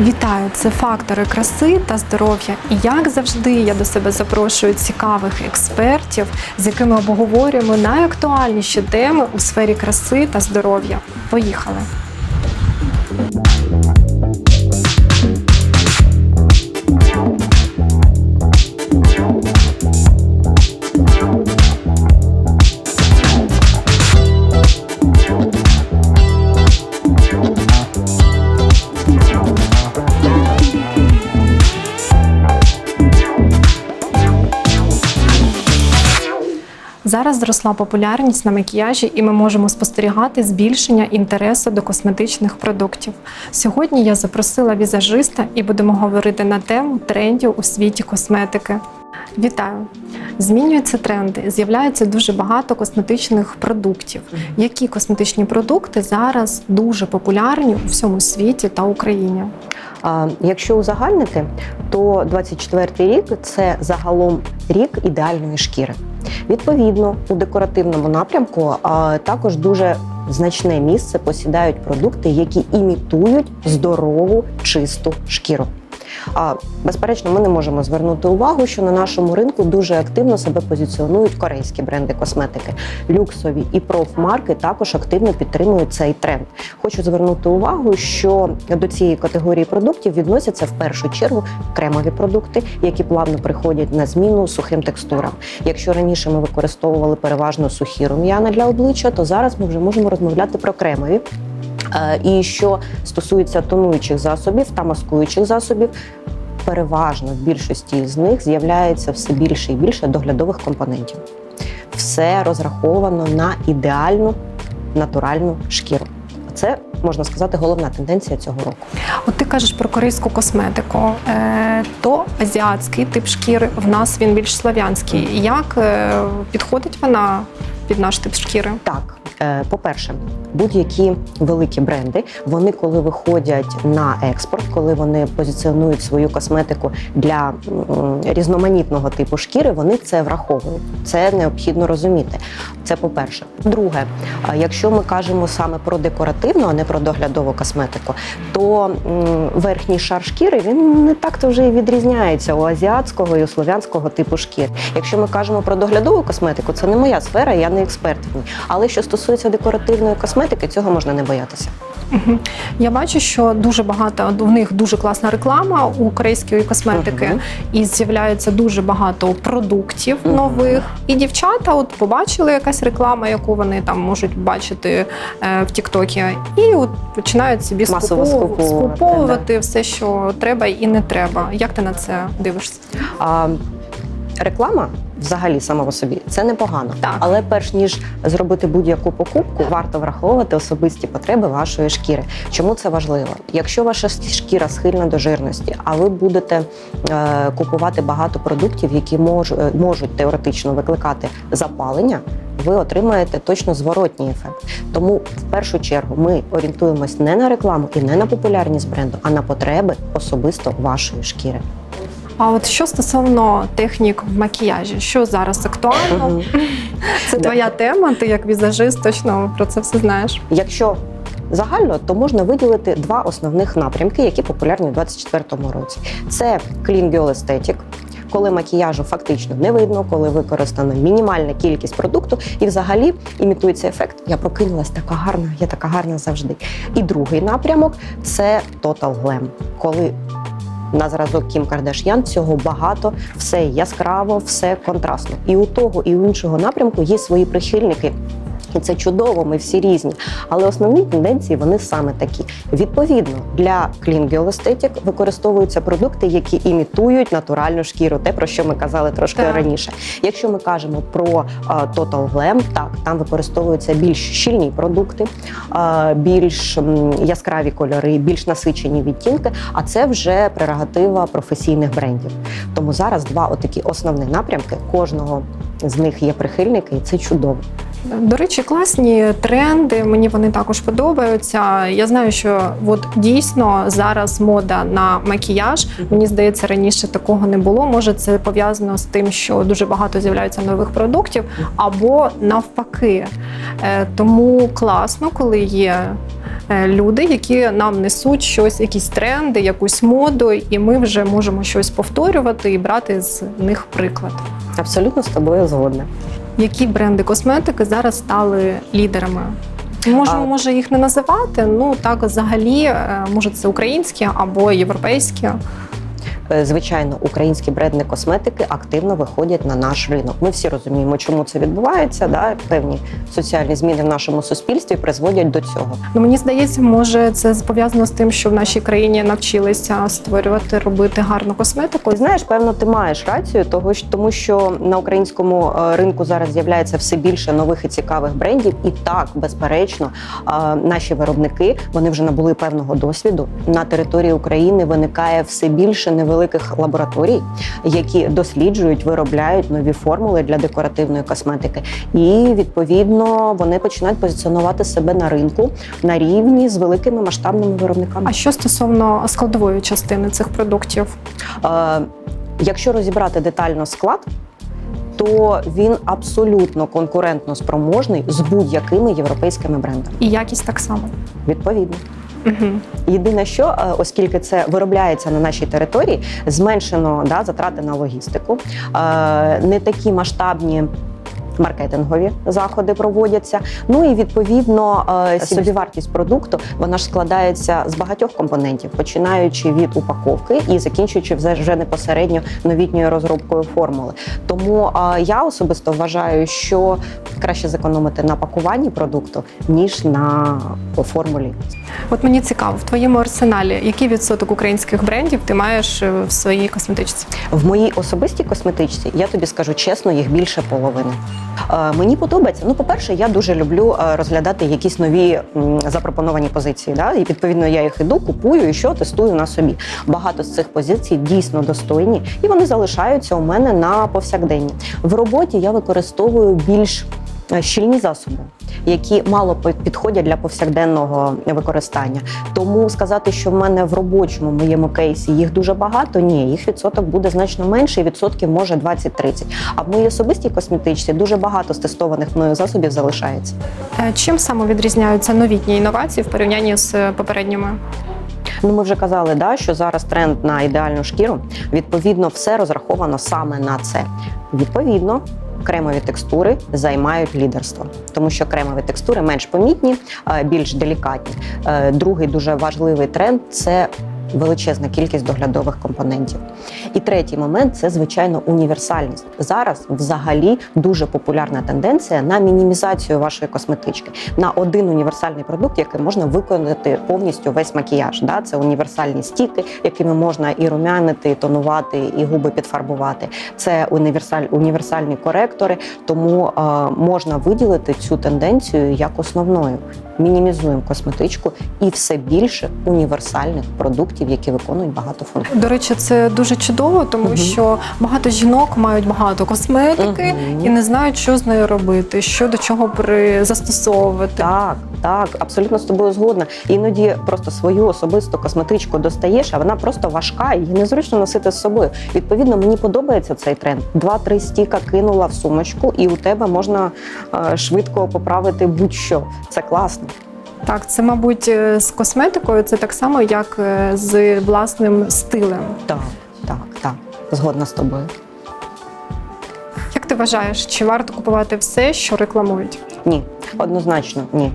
Вітаю! Це фактори краси та здоров'я. І як завжди, я до себе запрошую цікавих експертів, з якими обговорюємо найактуальніші теми у сфері краси та здоров'я. Поїхали! Зараз зросла популярність на макіяжі, і ми можемо спостерігати збільшення інтересу до косметичних продуктів. Сьогодні я запросила візажиста і будемо говорити на тему трендів у світі косметики. Вітаю! Змінюються тренди, з'являється дуже багато косметичних продуктів. Які косметичні продукти зараз дуже популярні у всьому світі та Україні? Якщо узагальнити, то 24 рік це загалом рік ідеальної шкіри. Відповідно, у декоративному напрямку також дуже значне місце посідають продукти, які імітують здорову чисту шкіру. А безперечно, ми не можемо звернути увагу, що на нашому ринку дуже активно себе позиціонують корейські бренди косметики. Люксові і профмарки також активно підтримують цей тренд. Хочу звернути увагу, що до цієї категорії продуктів відносяться в першу чергу кремові продукти, які плавно приходять на зміну сухим текстурам. Якщо раніше ми використовували переважно сухі рум'яна для обличчя, то зараз ми вже можемо розмовляти про кремові. Е, І що стосується тонуючих засобів та маскуючих засобів, переважно в більшості з них з'являється все більше і більше доглядових компонентів. Все розраховано на ідеальну натуральну шкіру. Це можна сказати головна тенденція цього року. От ти кажеш про корейську косметику, е, то азіатський тип шкіри, в нас він більш слав'янський. Як е, підходить вона під наш тип шкіри? Так, по-перше, будь-які великі бренди, вони коли виходять на експорт, коли вони позиціонують свою косметику для різноманітного типу шкіри, вони це враховують. Це необхідно розуміти. Це по-перше. Друге, якщо ми кажемо саме про декоративну, а не про доглядову косметику, то верхній шар шкіри він не так то вже і відрізняється у азіатського і у слов'янського типу шкір. Якщо ми кажемо про доглядову косметику, це не моя сфера, я не експерт в ній. Але що стосується декоративної косметики, цього можна не боятися. Я бачу, що дуже багато у них дуже класна реклама у корейської косметики, Мгм. і з'являється дуже багато продуктів Мгм. нових. І дівчата, от побачили якась реклама, яку вони там можуть бачити е, в Тіктокі, і от починають собі Масово скуповувати, скуповувати все, що треба і не треба. Як ти на це дивишся? А реклама взагалі сама по собі це непогано. Так. Але перш ніж зробити будь-яку покупку, варто враховувати особисті потреби вашої шкіри. Чому це важливо? Якщо ваша шкіра схильна до жирності, а ви будете е, купувати багато продуктів, які мож, е, можуть теоретично викликати запалення. Ви отримаєте точно зворотній ефект. Тому в першу чергу ми орієнтуємось не на рекламу і не на популярність бренду, а на потреби особисто вашої шкіри. А от що стосовно технік в макіяжі, що зараз актуально? Це твоя тема. Ти як візажист точно про це все знаєш. Якщо загально, то можна виділити два основних напрямки, які популярні у 2024 році. Це Clean Girl Aesthetic, коли макіяжу фактично не видно, коли використана мінімальна кількість продукту, і взагалі імітується ефект. Я прокинулась така гарна, я така гарна завжди. І другий напрямок це Total Glam, коли на зразок Кім Кардаш'ян цього багато, все яскраво, все контрастно. І у того, і у іншого напрямку є свої прихильники. І це чудово, ми всі різні. Але основні тенденції вони саме такі. Відповідно, для Clean Girl Aesthetic використовуються продукти, які імітують натуральну шкіру, те про що ми казали трошки Так. раніше. Якщо ми кажемо про а, Total Glam, так там використовуються більш щільні продукти, а, більш яскраві кольори, більш насичені відтінки. А це вже прерогатива професійних брендів. Тому зараз два отакі основні напрямки. Кожного з них є прихильники, і це чудово. До речі, класні тренди. Мені вони також подобаються. Я знаю, що от дійсно зараз мода на макіяж. Мені здається, раніше такого не було. Може, це пов'язано з тим, що дуже багато з'являється нових продуктів, або навпаки. Е, Тому класно, коли є е, люди, які нам несуть щось, якісь тренди, якусь моду, і ми вже можемо щось повторювати і брати з них приклад. Абсолютно з тобою згодна. Які бренди косметики зараз стали лідерами? Можемо, може, їх не називати. Ну так, взагалі, е, може, це українські або європейські. Е, Звичайно, українські бренди косметики активно виходять на наш ринок. Ми всі розуміємо, чому це відбувається. Да? Певні соціальні зміни в нашому суспільстві призводять до цього. Ну мені здається, може це пов'язано з тим, що в нашій країні навчилися створювати, робити гарну косметику. Ти знаєш, певно, ти маєш рацію, того тому, що на українському е, ринку зараз з'являється все більше нових і цікавих брендів. І так, безперечно, е, наші виробники вони вже набули певного досвіду. На території України виникає все більше невеликих лабораторій, які досліджують, виробляють нові формули для декоративної косметики. І відповідно вони починають позиціонувати себе на ринку на рівні з великими масштабними виробниками. А що стосовно складової частини цих продуктів? Е, якщо розібрати детально склад, то він абсолютно конкурентно спроможний з будь-якими європейськими брендами. І якість так само. Відповідно. Угу. Єдине, що е, оскільки це виробляється на нашій території, зменшено да, затрати на логістику, е, не такі масштабні. Маркетингові заходи проводяться. Ну і відповідно е, собівартість продукту вона ж складається з багатьох компонентів, починаючи від упаковки і закінчуючи вже непосередньо новітньою розробкою формули. Тому я особисто вважаю, що краще зекономити на пакуванні продукту ніж на формулі. От мені цікаво, в твоєму арсеналі який відсоток українських брендів ти маєш е, в своїй косметичці? В моїй особистій косметичці я тобі скажу чесно, їх більше половини. Е, мені подобається. Ну, по-перше, я дуже люблю е, розглядати якісь нові запропоновані позиції. Да? І відповідно я їх іду, купую і що тестую на собі. Багато з цих позицій дійсно достойні, і вони залишаються у мене на повсякденні. В роботі я використовую більш щільні засоби. Які мало підходять для повсякденного використання, тому сказати, що в мене в робочому моєму кейсі їх дуже багато, ні, їх відсоток буде значно менше, відсотків може 20-30. А в моїй особистій косметичці дуже багато з тестованих мною засобів залишається. Е, Чим саме відрізняються новітні інновації в порівнянні з е, попередніми? Ну, ми вже казали, да, що зараз тренд на ідеальну шкіру. Відповідно, все розраховано саме на це. Відповідно. Кремові текстури займають лідерство, тому що кремові текстури менш помітні, більш делікатні. Е, Другий дуже важливий тренд це величезна кількість доглядових компонентів. І третій момент це звичайно універсальність. Зараз взагалі дуже популярна тенденція на мінімізацію вашої косметички на один універсальний продукт, який можна виконати повністю весь макіяж. Да? Це універсальні стіки, якими можна і румянити, і тонувати, і губи підфарбувати. Це універсаль, універсальні коректори, тому е, можна виділити цю тенденцію як основною. Мінімізуємо косметичку і все більше універсальних продуктів, які виконують багато функцій. До речі, це дуже чудово, тому Мгм. що багато жінок мають багато косметики Мгм. і не знають, що з нею робити, що до чого при... застосовувати. Так, так, абсолютно з тобою згодна. Іноді просто свою особисту косметичку достаєш, а вона просто важка, її незручно носити з собою. Відповідно, мені подобається цей тренд. Два-три стіка кинула в сумочку, і у тебе можна е, швидко поправити будь-що. Це класно. Так, це, мабуть, е, з косметикою це так само, як е, з власним стилем. Так, так, так. Згодна з тобою. Як ти вважаєш, чи варто купувати все, що рекламують? Ні, однозначно ні.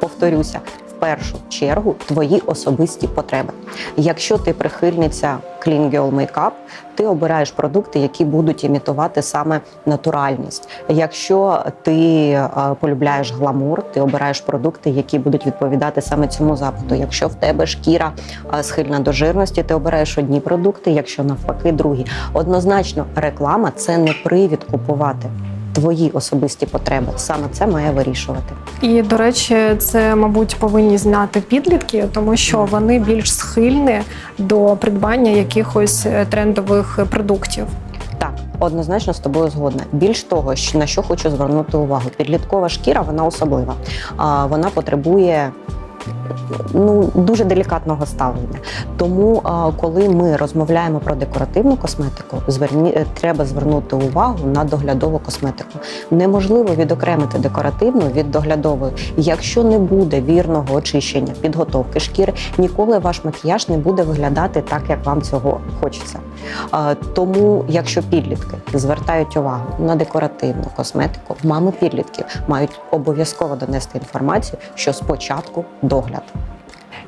Повторюся, першу чергу твої особисті потреби. Якщо ти прихильниця Clean Girl Makeup, ти обираєш продукти, які будуть імітувати саме натуральність. Якщо ти е, полюбляєш гламур, ти обираєш продукти, які будуть відповідати саме цьому запиту. Якщо в тебе шкіра е, схильна до жирності, ти обираєш одні продукти, якщо навпаки, другі. Однозначно, реклама це не привід купувати. Твої особисті потреби саме це має вирішувати. І до речі, це, мабуть, повинні знати підлітки, тому що вони більш схильні до придбання якихось е, трендових продуктів. Так, однозначно з тобою згодна. Більш того, на що хочу звернути увагу, підліткова шкіра вона особлива. Вона потребує ну дуже делікатного ставлення. Тому, коли ми розмовляємо про декоративну косметику, зверні е, треба звернути увагу на доглядову косметику. Неможливо відокремити декоративну від доглядової. Якщо не буде вірного очищення, підготовки шкіри, ніколи ваш макіяж не буде виглядати так, як вам цього хочеться. Тому, якщо підлітки звертають увагу на декоративну косметику, мами підлітків мають обов'язково донести інформацію, що спочатку догляд.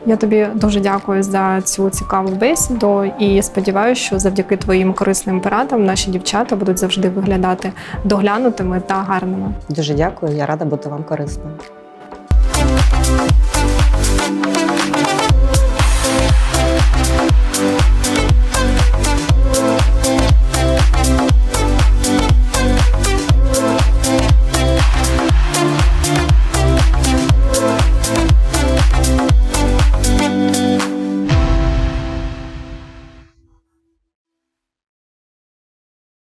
Я тобі дуже дякую за цю цікаву бесіду і сподіваюся, що завдяки твоїм корисним порадам наші дівчата будуть завжди виглядати доглянутими та гарними. Дуже дякую, я рада бути вам корисною.